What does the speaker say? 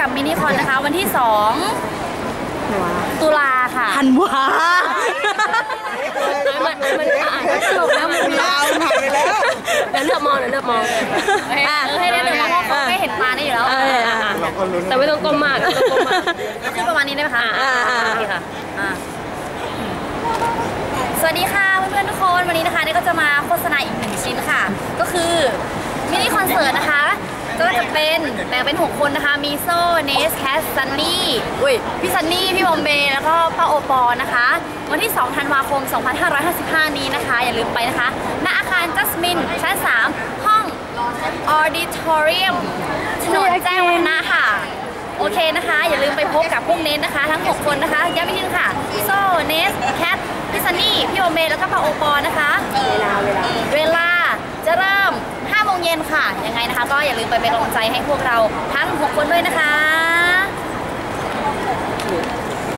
กับมินิคอนนะคะ วันที่ 2 ตุลาค่ะทันวามันมันอ่านสรุปแล้วมันมียาวผ่านไปแล้วเดี๋ยวเลือกมองเดี๋ยวเลือกมองอะให้ได้เลยเพราะว่าเขาไม่เห็นมาได้อยู่แล้วเอออะเราก็ลุ้นแต่ไม่ต้องก้มมากไม่ต้องก้มมากก็คือประมาณนี้ได้ไหมคะอ่าอ่าโอเคค่ะอ่าสวัสดีค่ะเพื่อนๆทุกคนวันนี้นะคะเนี่ยก็จะมาโฆษณาอีกหนึ่งชิ้นค่ะ ก็คือมินิคอนเสิร์ตนะคะก็จะ เป็นแบ่งเป็น 6 คนนะคะ มีโซ่เนสแคสซันนี่อุ้ยพี่ซันนี่ พี่บอมเบย์แล้วก็ป้าโอปอนะคะ วันที่ 2 ธันวาคม 2555 นี้นะคะ อย่าลืมไปนะคะ ณอาคารจัสมิน ชั้น 3 ห้อง Auditorium ถนนแจ้งวัฒนะค่ะ โอเคนะคะ อย่าลืมไปพบกับพวกเนสนะคะ ทั้ง 6 คนนะคะย้ำอีกทีนึงค่ะ โซ่เนสแคทพี่ซันนี่ พี่โอเมย์แล้วก็ป้าโอปอนะคะ นค่ะ ยังไงนะคะ ก็อย่าลืมไปเป็นกำลังใจให้พวกเราทั้ง 6 คนด้วยน